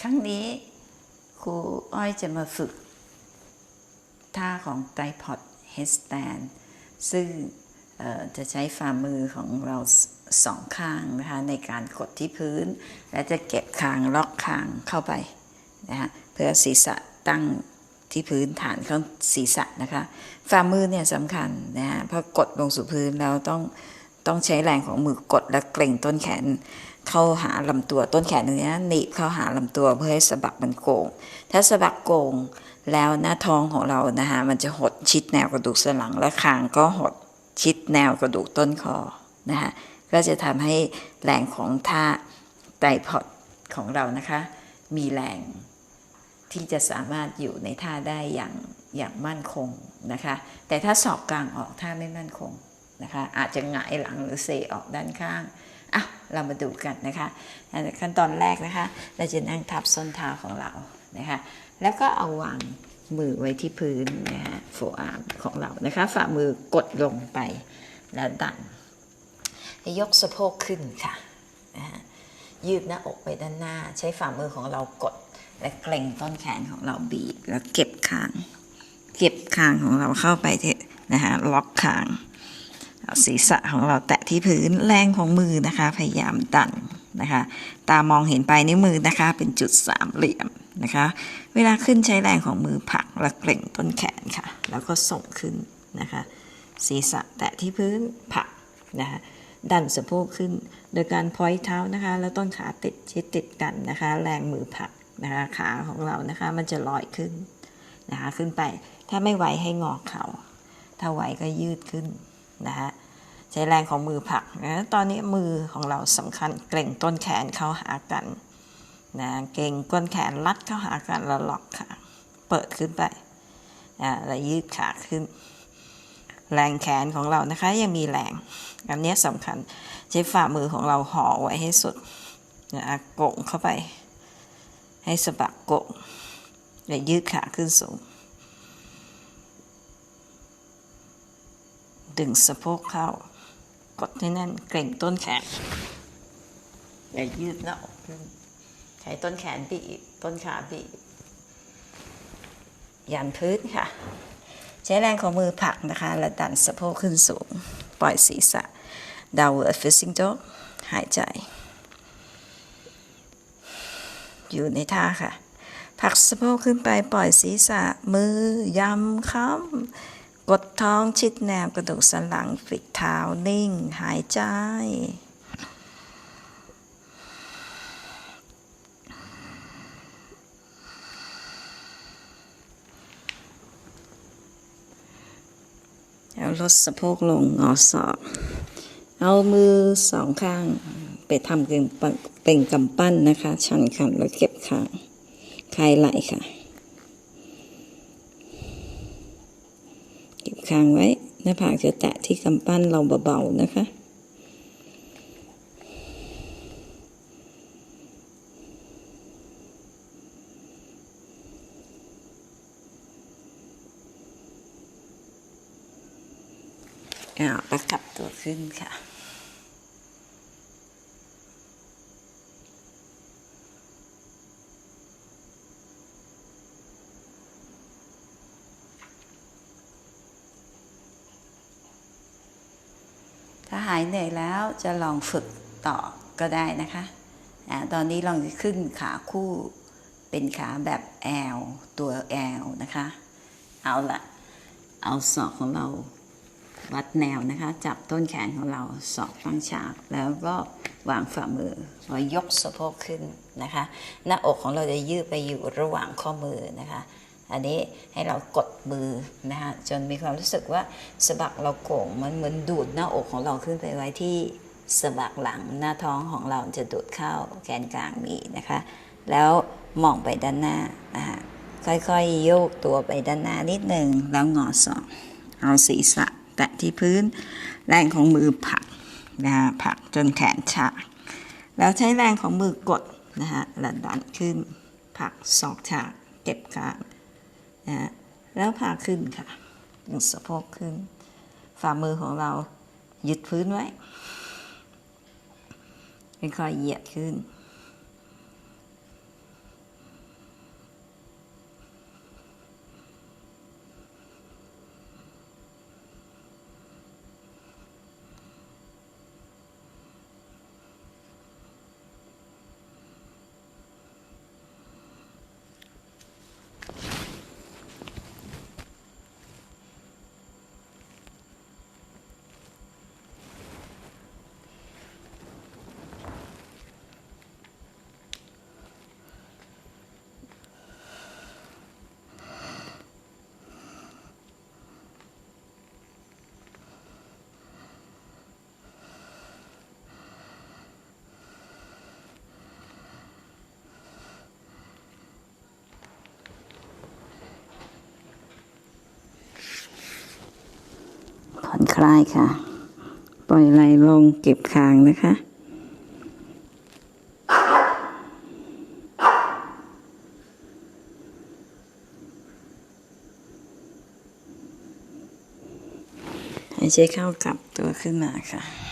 ครั้งนี้ครูอ้อยจะมาฝึก ท่าของไตรพอดเฮสแตนซึ่งจะใช้ฝ่ามือของเราสองข้างนะคะในการกดที่พื้น และจะเก็บคางล็อกคางเข้าไปนะคะเพื่อศีรษะตั้งที่พื้นฐานของศีรษะนะคะฝ่ามือเนี่ยสำคัญนะฮะเพราะกดลงสู่พื้นแล้วต้อง ต้องใช้แรงของมือกดและเกร็งต้นแขน เข้าหาลำตัวต้นแขนตรงเนี้ยหนีบเข้าหาลำตัวเพื่อให้สะบักมันโกง ถ้าสะบักโกงแล้วหน้าท้องของเรานะคะมันจะหดชิดแนวกระดูกสันหลังและคางก็หดชิดแนวกระดูกต้นคอนะคะก็จะทำให้แรงของท่าไตพอดของเรานะคะ มีแรงที่จะสามารถอยู่ในท่าได้อย่างอย่างมั่นคงนะคะ แต่ถ้าสอบกลางออกท่าไม่มั่นคง นะคะอาจจะหงายหลังหรือเซออกด้านข้างอะเรามาดูกันนะคะขั้นตอนแรกนะคะ เราจะนั่งทับส้นเท้าของเรานะคะแล้วก็เอาวางมือไว้ที่พื้นนะฮะโฟอาร์มของเรานะคะฝ่ามือกดลงไปแล้วดันยกสะโพกขึ้นค่ะนะะยืดหน้าอกไปด้านหน้า ใช้ฝ่ามือของเรากด และเกร็งต้นแขนของเราบีบแล้วเก็บคาง เก็บคางของเราเข้าไปที่นะฮะล็อกคาง ศีรษะของเราแตะที่พื้นแรงของมือนะคะ พยายามดันนะคะ ตามองเห็นปลายนิ้วมือนะคะ เป็นจุดสามเหลี่ยมนะคะ เวลาขึ้นใช้แรงของมือผลักและเกร็งต้นแขนค่ะ แล้วก็ส่งขึ้นนะคะ ศีรษะแตะที่พื้นผลักนะคะดันสะโพกขึ้น โดยการพอยเท้านะคะ แล้วต้นขาติดชิดติดกันนะคะ แรงมือผลักนะคะขาของเรานะคะ มันจะลอยขึ้นนะคะขึ้นไป ถ้าไม่ไหวให้งอเข่าถ้าไหวก็ยืดขึ้นนะคะ ใช้แรงของมือผลักนะ ตอนนี้มือของเราสำคัญเกร็งต้นแขนเข้าหากันนะเกร็งก้นแขนรัดเข้าหากันแล้วล็อกขาเปิดขึ้นไปอ่าแล้วยืดขาขึ้น แรงแขนของเรานะคะยังมีแรงอันนี้สำคัญใช้ฝ่ามือของเราห่อไว้ให้สุดนะโก่งเข้าไป ให้สะบักโก่งและยืดขาขึ้นสูง ดึงสะโพกเข้า กดให้แน่นเกร็งต้นแขนและยืดหน้าอกขึ้นใช้ต้นแขนบีบต้นขาบีบยันพื้นค่ะ ใช้แรงของมือผลักนะคะ และดันสะโพกขึ้นสูง ปล่อยศีรษะ downward facing dog หายใจ อยู่ในท่าค่ะผลักสะโพกขึ้นไปปล่อยศีรษะมือยำค้ำ กดท้องชิดแนวกระดูกสันหลังฝีกเท้านิ่ง หายใจ แล้วลดสะโพกลงงอศอก เอามือสองข้าง ไปทำเป็นปะเป็นกำปั้นนะคะ ชันคันแล้วเก็บขาคลายไหล่ค่ะ ค้างไว้ หน้าผากจะแตะที่กำปั้นเราเบาๆนะคะ อ้าวแล้วกลับตัวขึ้นค่ะ ถ้าหายเหนื่อยแล้วจะลองฝึกต่อก็ได้นะคะอ่าตอนนี้ลองขึ้นขาคู่เป็นขาแบบแอลตัวแอลนะคะ เอาละเอาศอกของเราวัดแนวนะคะ จับต้นแขนของเราสอกตั้งฉาก แล้วก็วางฝ่ามือไว้ยกสะโพกขึ้นนะคะ หน้าอกของเราจะยืดไปอยู่ระหว่างข้อมือนะคะ อันนี้ให้เรากดมือนะคะจนมีความรู้สึกว่าสะบักเราโก่งมันเหมือนดูดหน้าอกของเราขึ้นไปไว้ที่สะบักหลังหน้าท้องของเราจะดูดเข้าแกนกลางมีนะคะ แล้วมองไปด้านหน้านะคะค่อยๆโยกตัวไปด้านหน้านิดหนึ่งแล้วงอศอกเอาศีรษะแตะที่พื้น แรงของมือผักนะฮะผักจนแขนฉากแล้วใช้แรงของมือ กดนะฮะแล้วดันขึ้นผักศอกฉากเก็บกลาง นะแล้วพาขึ้นค่ะยกสะโพกขึ้น ฝ่ามือของเรายึดพื้นไว้ค่อยๆเหยียดขึ้น ค ลายค่ะ ปล่อยไหลลงเก็บคางนะคะหายใจเข้ากลับตัวขึ้นมาค่ะ